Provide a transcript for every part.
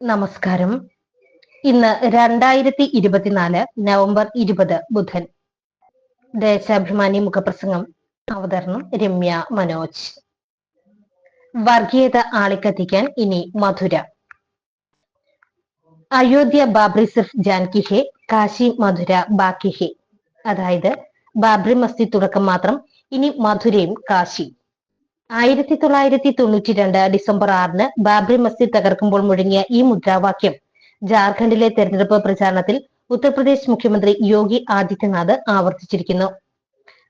നമസ്കാരം. ഇന്ന് രണ്ടായിരത്തി ഇരുപത്തിനാല് നവംബർ ഇരുപത് ബുധൻ. ദേശാഭിമാനി മുഖപ്രസംഗം. അവതരണം രമ്യ മനോജ്. വർഗീയത ആളിക്കത്തിക്കാൻ ഇനി മധുര. അയോധ്യ ബാബ്രി സിർഫ് ജാൻകി ഹെ കാശി മധുര ബാക്കി ഹെ അതായത് ബാബ്രി മസ്ജിദ് തുടക്കം മാത്രം ഇനി മധുരയും കാശി ആയിരത്തി തൊള്ളായിരത്തി തൊണ്ണൂറ്റി രണ്ട് ഡിസംബർ ആറിന് ബാബ്രി മസ്ജിദ് തകർക്കുമ്പോൾ മുഴങ്ങിയ ഈ മുദ്രാവാക്യം. ജാർഖണ്ഡിലെ തെരഞ്ഞെടുപ്പ് പ്രചാരണത്തിൽ ഉത്തർപ്രദേശ് മുഖ്യമന്ത്രി യോഗി ആദിത്യനാഥ് ആവർത്തിച്ചിരിക്കുന്നു.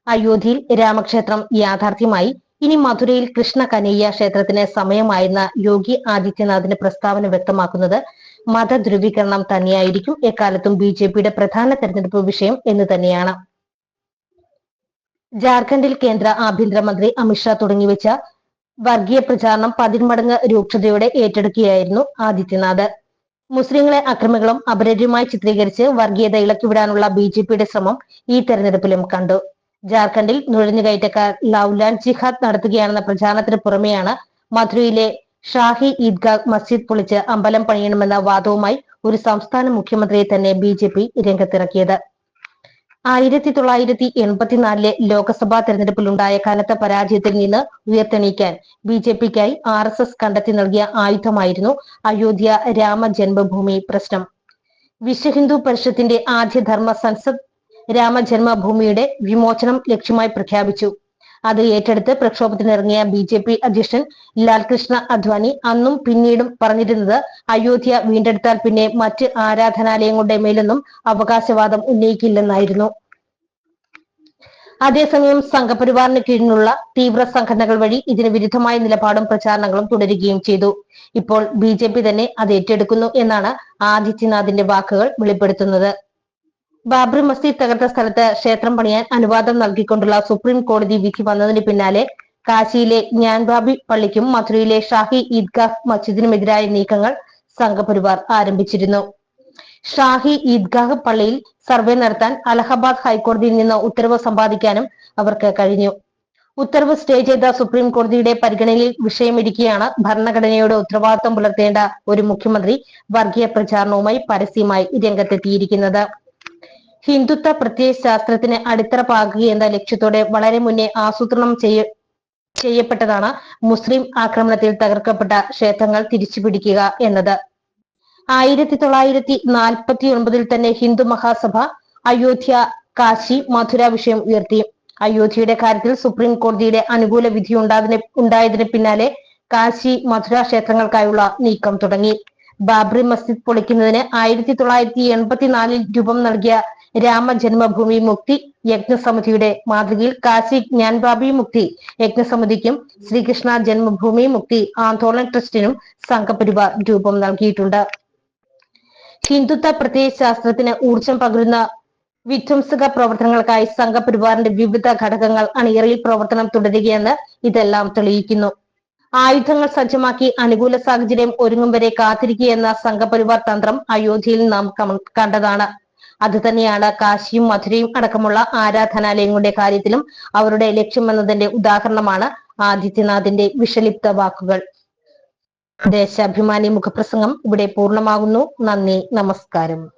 അയോധ്യയിൽ രാമക്ഷേത്രം യാഥാർത്ഥ്യമായി ഇനി മധുരയിൽ കൃഷ്ണ കനയ്യ ക്ഷേത്രത്തിന് സമയമായിരുന്ന യോഗി ആദിത്യനാഥിന്റെ പ്രസ്താവന വ്യക്തമാക്കുന്നത് മതധ്രുവീകരണം തന്നെയായിരിക്കും. എക്കാലത്തും ബി ജെ പിയുടെ പ്രധാന തെരഞ്ഞെടുപ്പ് വിഷയം എന്ന് തന്നെയാണ്. ജാർഖണ്ഡിൽ കേന്ദ്ര ആഭ്യന്തരമന്ത്രി അമിത്ഷാ തുടങ്ങിവെച്ച വർഗീയ പ്രചാരണം പതിന്മടങ്ങ് രൂക്ഷതയോടെ ഏറ്റെടുക്കുകയായിരുന്നു ആദിത്യനാഥ്. മുസ്ലിങ്ങളെ അക്രമികളും അപരരുമായി ചിത്രീകരിച്ച് വർഗീയത ഇളക്കിവിടാനുള്ള ബി ജെ പിയുടെ ശ്രമം ഈ തെരഞ്ഞെടുപ്പിലും കണ്ടു. ജാർഖണ്ഡിൽ നുഴഞ്ഞുകയറ്റക്കാർ ലൗലാൻ ജിഹാദ് നടത്തുകയാണെന്ന പ്രചാരണത്തിന് പുറമെയാണ് മധുരയിലെ ഷാഹി ഈദ്ഗാഹ് മസ്ജിദ് പൊളിച്ച് അമ്പലം പണിയണമെന്ന വാദവുമായി ഒരു സംസ്ഥാന മുഖ്യമന്ത്രിയെ തന്നെ ബി ജെ പി രംഗത്തിറക്കിയത്. ആയിരത്തി തൊള്ളായിരത്തി എൺപത്തിനാലിലെ ലോക്സഭാ തെരഞ്ഞെടുപ്പിലുണ്ടായ കനത്ത പരാജയത്തിൽ നിന്ന് ഉയർത്തെണീക്കാൻ ബി ജെ പിക്കായി ആർ എസ് എസ് കണ്ടെത്തി നൽകിയ ആയുധമായിരുന്നു അയോധ്യ രാമ ജന്മഭൂമി പ്രശ്നം വിശ്വഹിന്ദു പരിഷത്തിന്റെ ആദ്യ ധർമ്മ സൻസദ് രാമജന്മഭൂമിയുടെ വിമോചനം ലക്ഷ്യമായി പ്രഖ്യാപിച്ചു. അത് ഏറ്റെടുത്ത് പ്രക്ഷോഭത്തിനിറങ്ങിയ ബി ജെ പി അധ്യക്ഷൻ ലാൽകൃഷ്ണ അദ്വാനി അന്നും പിന്നീടും പറഞ്ഞിരുന്നത് അയോധ്യ വീണ്ടെടുത്താൽ പിന്നെ മറ്റ് ആരാധനാലയങ്ങളുടെ മേലൊന്നും അവകാശവാദം ഉന്നയിക്കില്ലെന്നായിരുന്നു. അതേസമയം സംഘപരിവാറിന് കീഴിലുള്ള തീവ്ര സംഘടനകൾ വഴി ഇതിന് വിരുദ്ധമായ നിലപാടും പ്രചാരണങ്ങളും തുടരുകയും ചെയ്തു. ഇപ്പോൾ ബി തന്നെ അത് ഏറ്റെടുക്കുന്നു എന്നാണ് ആദിത്യനാഥിന്റെ വാക്കുകൾ വെളിപ്പെടുത്തുന്നത്. ബാബറി മസ്ജിദ് തകർത്ത സ്ഥലത്ത് ക്ഷേത്രം പണിയാൻ അനുവാദം നൽകിക്കൊണ്ടുള്ള സുപ്രീം കോടതി വിധി വന്നതിന് പിന്നാലെ കാശിയിലെ ഞാൻബാബി പള്ളിക്കും മധുരയിലെ ഷാഹി ഈദ്ഗാഹ് മസ്ജിദിനുമെതിരായ നീക്കങ്ങൾ സംഘപരിവാർ ആരംഭിച്ചിരുന്നു. ഷാഹി ഈദ്ഗാഹ് പള്ളിയിൽ സർവേ നടത്താൻ അലഹബാദ് ഹൈക്കോടതിയിൽ നിന്ന് ഉത്തരവ് സമ്പാദിക്കാനും അവർക്ക് കഴിഞ്ഞു. ഉത്തരവ് സ്റ്റേ ചെയ്ത സുപ്രീം കോടതിയുടെ പരിഗണനയിൽ വിഷയമിരിക്കുകയാണ് ഭരണഘടനയുടെ ഉത്തരവാദിത്വം പുലർത്തേണ്ട ഒരു മുഖ്യമന്ത്രി വർഗീയ പ്രചാരണവുമായി പരസ്യമായി രംഗത്തെത്തിയിരിക്കുന്നത്. ഹിന്ദുത്വ പ്രത്യയ ശാസ്ത്രത്തിന് അടിത്തറ പാകുക എന്ന ലക്ഷ്യത്തോടെ വളരെ മുന്നേ ആസൂത്രണം ചെയ്യ ചെയ്യപ്പെട്ടതാണ് മുസ്ലിം ആക്രമണത്തിൽ തകർക്കപ്പെട്ട ക്ഷേത്രങ്ങൾ തിരിച്ചുപിടിക്കുക എന്നത്. ആയിരത്തി തൊള്ളായിരത്തി നാൽപ്പത്തി ഒൻപതിൽ തന്നെ ഹിന്ദു മഹാസഭ അയോധ്യ കാശി മധുര വിഷയം ഉയർത്തി. അയോധ്യയുടെ കാര്യത്തിൽ സുപ്രീം കോടതിയുടെ അനുകൂല വിധി ഉണ്ടായതിന് പിന്നാലെ കാശി മധുര ക്ഷേത്രങ്ങൾക്കായുള്ള നീക്കം തുടങ്ങി. ബാബ്രി മസ്ജിദ് പൊളിക്കുന്നതിന് ആയിരത്തി തൊള്ളായിരത്തി എൺപത്തിനാലിൽ രൂപം നൽകിയ രാമജന്മഭൂമി മുക്തി യജ്ഞസമിതിയുടെ മാതൃകയിൽ കാശി ജ്ഞാൻബാബി മുക്തി യജ്ഞസമിതിക്കും ശ്രീകൃഷ്ണ ജന്മഭൂമി മുക്തി ആന്തോളൻ ട്രസ്റ്റിനും സംഘപരിവാർ രൂപം നൽകിയിട്ടുണ്ട്. ഹിന്ദുത്വ പ്രത്യയശാസ്ത്രത്തിന് ഊർജം പകരുന്ന വിധ്വംസക പ്രവർത്തനങ്ങൾക്കായി സംഘപരിവാറിന്റെ വിവിധ ഘടകങ്ങൾ അണിയറയിൽ പ്രവർത്തനം തുടരുകയെന്ന് ഇതെല്ലാം തെളിയിക്കുന്നു. ആയുധങ്ങൾ സജ്ജമാക്കി അനുകൂല സാഹചര്യം ഒരുങ്ങും വരെ കാത്തിരിക്കുകയെന്ന സംഘപരിവാർ തന്ത്രം അയോധ്യയിൽ നാം കണ്ടതാണ്. അത് തന്നെയാണ് കാശിയും മധുരയും അടക്കമുള്ള ആരാധനാലയങ്ങളുടെ കാര്യത്തിലും അവരുടെ ലക്ഷ്യമെന്നതിന്റെ ഉദാഹരണമാണ് ആദിത്യനാഥിന്റെ വിഷലിപ്ത വാക്കുകൾ. ദേശാഭിമാനി മുഖപ്രസംഗം ഇവിടെ പൂർണമാകുന്നു. നന്ദി നമസ്കാരം.